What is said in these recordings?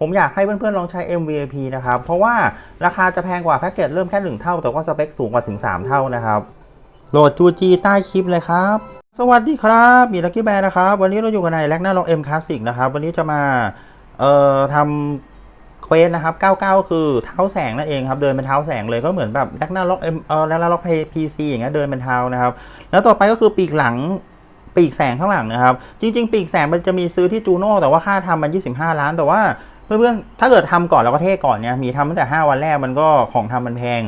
ผมอยากให้เพื่อนๆลองใช้ MVP นะครับ เพราะว่าราคาจะแพงกว่าแพ็กเกจเริ่มแค่ 1 เท่า แต่ว่าสเปคสูงกว่าถึง 3 เท่านะครับโหลด UG ใต้คลิปเลยครับ สวัสดีครับมีลักกี้แบร์นะครับ วันนี้เราอยู่กันในแลกหน้าล็อกเอ็มคลาสสิกนะครับ วันนี้จะมาเอ่อทำเควสนะครับ 99 คือเท้าแสงนั่นเองครับเดินเป็นเท้าแสงเลยก็เหมือนแบบแลกหน้าล็อกเอ็มเอ่อแลกหน้าล็อกพีซีอย่างเงี้ยเดินเป็นเท้านะครับ แล้วต่อไปก็คือปีกหลังปีกแสงข้างหลังนะครับ จริง ๆ ปีกแสงมันจะมีซื้อที่จูโน่แต่ว่าค่าทำมัน 25 ล้านแต่ว่า เพื่อนๆถ้าเกิดทำก่อนแล้วก็เท่ก่อนเนี่ยมีทำตั้งแต่ 5 วันแรกมันก็ของทำมันแพง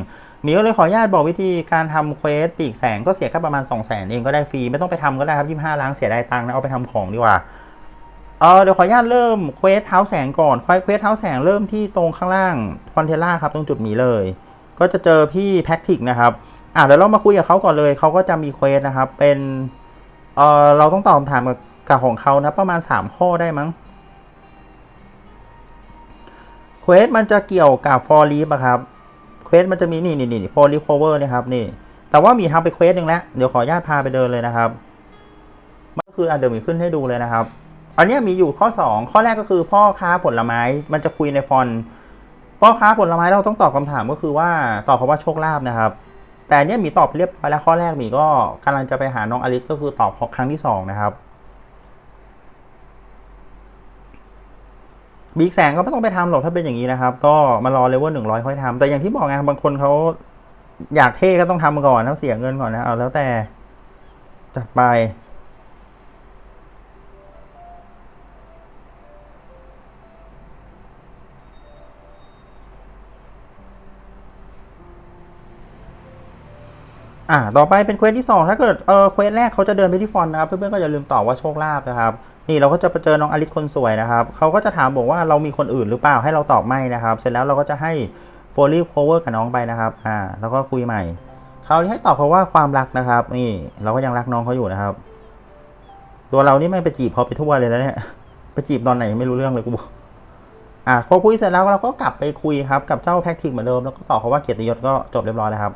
มีก็เลยขออนุญาตบอกวิธีการทำเควสปีกแสงก็เสียแค่ประมาณ 2 0 0 0 0 0เองก็ได้ฟรี ไม่ต้องไปทำก็ได้ครับ 25 ล้านเสียดายตังค์นะเอาไปทำของดีกว่าเออเดี๋ยวขออนุญาตเริ่มเควสเท้าแสงก่อนเควสเท้าแสงเริ่มที่ตรงข้างล่างฟอนเทล่าครับตรงจุดหมีเลย ก็จะเจอพี่แพ็กติกนะครับอะเดี๋ยวเรามาคุยกับเขาก่อนเลยเขาก็จะมีเควสนะครับเป็นเออเราต้องตอบคำถามกับกับของเขานะประมาณ 3 ข้อได้มั้ง เควสมันจะเกี่ยวกับฟอร์ลีฟอะครับเควสมันจะมีนี่นี่นี่ฟอร์ลีฟโคเวอร์นี่ครับนี่ แต่ว่ามีทำไปเควสหนึ่งแล้วเดี๋ยวขออนุญาตพาไปเดินเลยนะครับก็คืออะเดี๋ยวมีขึ้นให้ดูเลยนะครับ อันนี้มีอยู่ข้อ 2 ข้อแรกก็คือพ่อค้าผลไม้ มันจะคุยในฟอนพ่อค้าผลไม้เราต้องตอบคำถามก็คือว่าตอบคำว่าโชคลาภนะครับ แต่เนี้ยมีตอบเรียบร้อยแล้วข้อแรกมีก็กำลังจะไปหาน้องอลิสก็คือตอบครั้งที่2นะครับ บีกแสงก็ไม่ต้องไปทำหรอกถ้าเป็นอย่างนี้นะครับ ก็มารอเลเวลหนึ่งร้อยค่อยทำแต่อย่างที่บอกไงบางคนเขาอยากเท่ก็ต้องทำก่อนนะเสียเงินก่อนนะเอาแล้วแต่จัดไป อ่าต่อไปเป็นเควสที่ 2 ถ้าเกิดเออเควสแรกเขาจะเดินไปที่ฟอนนะครับ เพื่อนๆก็อย่าลืมตอบว่าโชคลาภนะครับ นี่เราก็จะไปเจอน้องอลิสคนสวยนะครับเขาก็จะถามบอกว่าเรามีคนอื่นหรือเปล่าให้เราตอบไม่นะครับ เสร็จแล้วเราก็จะให้โฟลี่โคเวอร์กับน้องไปนะครับอ่าแล้วก็คุยใหม่เขาให้ตอบเขาว่าความรักนะครับ นี่เราก็ยังรักน้องเขาอยู่นะครับ ตัวเรานี่ไม่ไปจีบเขาไปทั่วเลยนะเนี่ยไปจีบตอนไหนไม่รู้เรื่องเลยกูบอกอ่าพอคุยเสร็จแล้วเราก็กลับไปคุยครับกับเจ้าแพ็กทิกเหมือนเดิมแล้วก็ตอบเขาว่าเกียรติยศก็จบเรียบร้อยแล้วครับ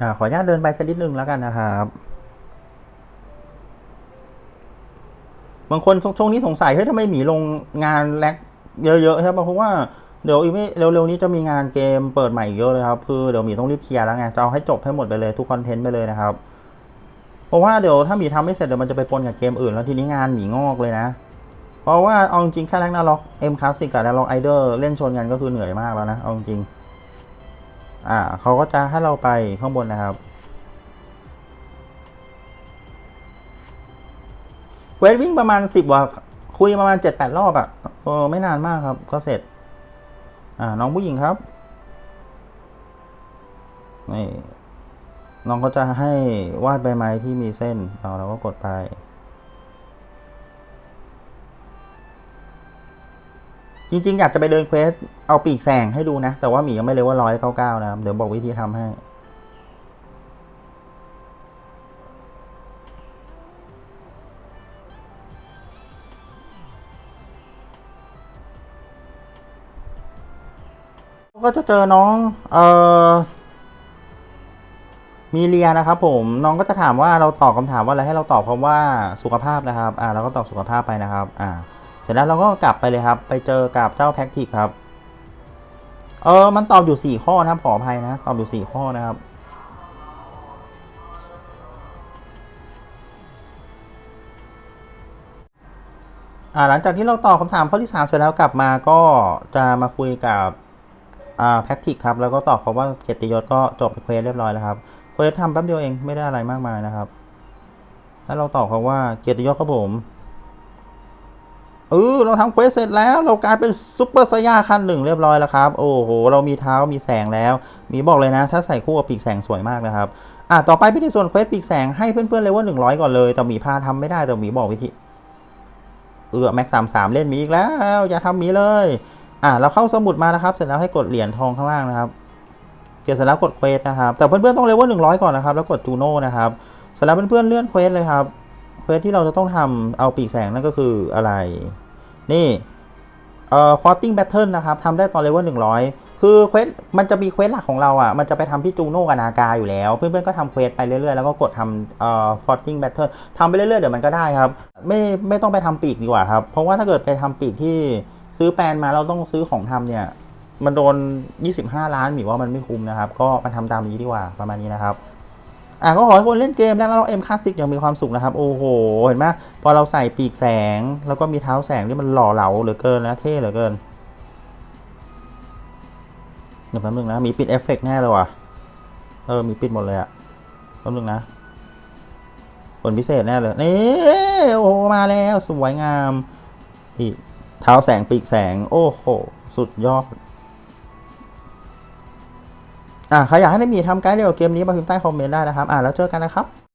อ่าขออนุญาตเดินไปสักนิดนึงแล้วกันนะครับบางคนช่วงนี้สงสัยเฮ้ยทำไมหมีลงงานแลกเยอะๆใช่ป่ะเพราะว่าเดี๋ยวอีกไม่เร็วๆนี้จะมีงานเกมเปิดใหม่อีกเยอะเลยครับคือเดี๋ยวหมีต้องรีบเคลียร์แล้วไงจะเอาให้จบให้หมดไปเลยทุกคอนเทนต์ไปเลยนะครับเพราะว่าเดี๋ยวถ้าหมีทำไม่เสร็จเดี๋ยวมันจะไปปนกับเกมอื่นแล้วทีนี้งานหมีงอกเลยนะ เพราะว่าเอาจริงแค่แลกนาล็อกเอ็มคลาสสิกกับแลกล็อกไอเดอร์เล่นชนกันก็คือเหนื่อยมากแล้วนะเอาจริง อ่าเขาก็จะให้เราไปข้างบนนะครับเวทวิ่งประมาณสิบว่าคุยประมาณเจ็ดแปดรอบอะ่ะเออไม่นานมากครับ ก็เสร็จ อ่า น้องผู้หญิงครับนี่น้องก็จะให้วาดใบไม้ที่มีเส้นเราเราก็กดไป จริงๆ อยากจะไปเดินเควส เอาปีกแสงให้ดูนะ แต่ว่าหมียังไม่เลยว่าร้อยเก้าเก้านะครับ เดี๋ยวบอกวิธีทำให้ ก็จะเจอน้อง เอ่อมีเรียนะครับผมน้องก็จะถามว่าเราตอบคำถามว่าอะไรให้เราตอบคำว่าสุขภาพนะครับ อ่าเราก็ตอบสุขภาพไปนะครับ อ่า ร็จแล้วเราก็กลับไปเลยครับ ไปเจอกับเจ้าแพ็กทิกครับ เออ มันตอบอยู่ 4 ข้อนะขออภัยนะ ตอบอยู่ 4 ข้อนะครับ หลังจากที่เราตอบคำถามข้อที่ 3 เสร็จแล้วกลับมาก็จะมาคุยกับแพ็กทิกครับ แล้วก็ตอบเขาว่าเกียรติยศก็จบเควสเรียบร้อยแล้วครับ เควสทำแป๊บเดียวเองไม่ได้อะไรมากมายนะครับ แล้วเราตอบเขาว่าเกียรติยศครับผม เออเราทำเควสเสร็จแล้ว เรากลายเป็นซุปเปอร์ไซย่าขั้นหนึ่งเรียบร้อยแล้วครับ โอ้โห เรามีเท้ามีแสงแล้ว มีบอกเลยนะ ถ้าใส่คู่กับปีกแสงสวยมากนะครับอะต่อไปเป็นในส่วนเควสปีกแสงให้เพื่อนๆเลเวลหนึ่งร้อยก่อนเลย แต่หมีพาทำไม่ได้แต่หมีบอกวิธีเออแม็กสามสามเล่นหมีอีกแล้ว อย่าทำหมีเลยอะเราเข้าสมุดมานะครับ เสร็จแล้วให้กดเหรียญทองข้างล่างนะครับเก็บเสร็จแล้วกดเควสนะครับแต่เพื่อนๆต้องเลเวลหนึ่งร้อยก่อนนะครับแล้วกดจูโน่นะครับเสร็จแล้วเพื่อนๆเลื่อนเควสเลยครับ ควสที่เราจะต้องทำเอาปีกแสงนั่นก็คืออะไร นี่เอ่อ forting battle นะครับทำได้ตอนเลเวล100 คือเควสมันจะมีเควสหลักของเราอะ มันจะไปทำที่จูโน่กับนากาอยู่แล้ว เพื่อนๆก็ทำเควสไปเรื่อยๆ แล้วก็กดทำเอ่อ forting battle ทำไปเรื่อยๆ เดี๋ยวมันก็ได้ครับ ไม่ไม่ต้องไปทำปีกดีกว่าครับ เพราะว่าถ้าเกิดไปทำปีกที่ซื้อแปลนมาเราต้องซื้อของทำเนี่ย มันโดน 25 ล้านหมีว่ามันไม่คุ้มนะครับ ก็มาทำตามนี้ดีกว่าประมาณนี้นะครับ อะก็ขอให้คนเล่นเกมแล้วเราเอ็มคลาสสิกยังมีความสุขนะครับ โอ้โห เห็นไหมพอเราใส่ปีกแสง แล้วก็มีเท้าแสงที่มันหล่อเหลาเหลือเกินนะเท่เหลือเกินเดี๋ยวแป๊บนึงนะ มีปิดเอฟเฟกต์แน่เลยว่ะ เออ มีปิดหมดเลยอะแป๊บนึงนะ ผลพิเศษแน่เลย นี่ โอ้โหมาแล้ว สวยงามนี่เท้าแสงปีกแสง โอ้โห สุดยอด อ่าใครอยากให้ได้มีทำไกด์เดียวกับเกมนี้มาพิมพ์ใต้คอมเมนต์ได้นะครับอ่าแล้วเจอกันนะครับ